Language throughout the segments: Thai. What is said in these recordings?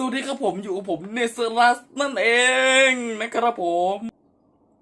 สวัสดีครับผมอยู่กับผมเนเซอรัสนั่นเองนะครับผม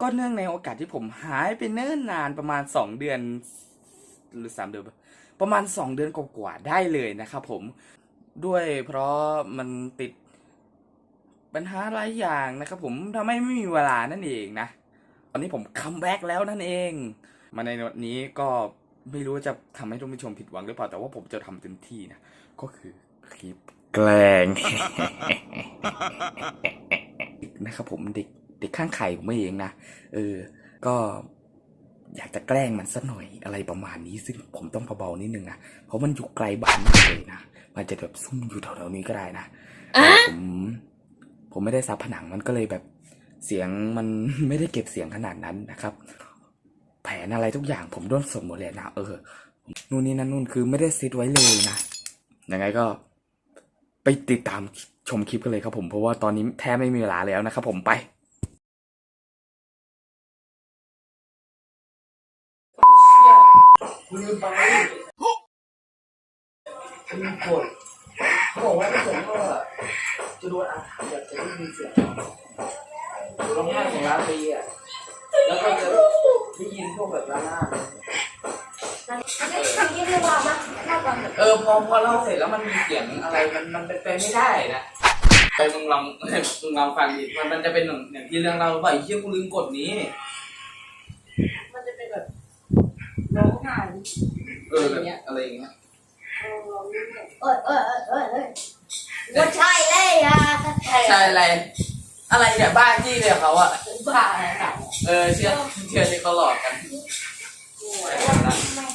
ก็เนื่องในโอกาสที่ผมหายไปเนิ่นนานประมาณสองเดือนหรือสามเดือนประมาณสองเดือนกว่าๆได้เลยนะครับผมด้วยเพราะมันติดปัญหาหลายอย่างนะครับผมทำให้ไม่มีเวลานั่นเองนะ ตอนนี้ผมคัมแบ็กแล้วนั่นเอง มาในวันนี้ก็ไม่รู้จะทำให้ท่านผู้ชมผิดหวังหรือเปล่าแต่ว่าผมจะทำเต็มที่นะ ก็คือคลิป แกล้งนะครับผมเด็กเด็กข้างไข่ผมเองนะเออ ก็อยากจะแกล้งมันสักหน่อยอะไรประมาณนี้ ซึ่งผมต้องเบาๆนิดนึงนะเพราะมันอยู่ไกลบ้านมากเลยนะมันจะแบบซุ่มอยู่แถวๆนี้ก็ได้นะแต่ผมผมไม่ได้ซับผนังมันก็เลยแบบเสียงมันไม่ได้เก็บเสียงขนาดนั้นนะครับ แผนอะไรทุกอย่างผมร่วมสดหมดเลยนะเออนู่นนี่นั่นนู่นคือไม่ได้ซิดไว้เลยนะยังไงก็ ไปติดตามชมคลิปกันเลยครับผมเพราะว่าตอนนี้แทบไม่มีเวลาแล้วนะครับผมไปลืมไปลืมกดเขาบอกว่าถ้าเกิดว่าจะโดนอาถรรแบบจะได้ยินเสียงร้องไห้ของร้านปีอะแล้วก็จะได้ยินพวกแบบร้านหน้า เออพอพอเล่าเสร็จแล้วมันมีเสียงอะไรมันมันเป็นไปไม่ได้นะไปมึงลองมึงลองฟังดิมันมันจะเป็นอย่างอย่างที่เรื่องเราว่าไอ้เชี่ยกูลืมกดนี้ มันจะเป็นแบบร้องไห้เออแบบอะไรอย่างเงี้ยเออเออเออเออเออว่าใช่เลยอะใช่อะไรอะไรเนี่ยบ้าจี้เลยเขาอะบ้าอะไรกันเออเชื่อเชื่อที่เขาหลอกกันไม่ใช่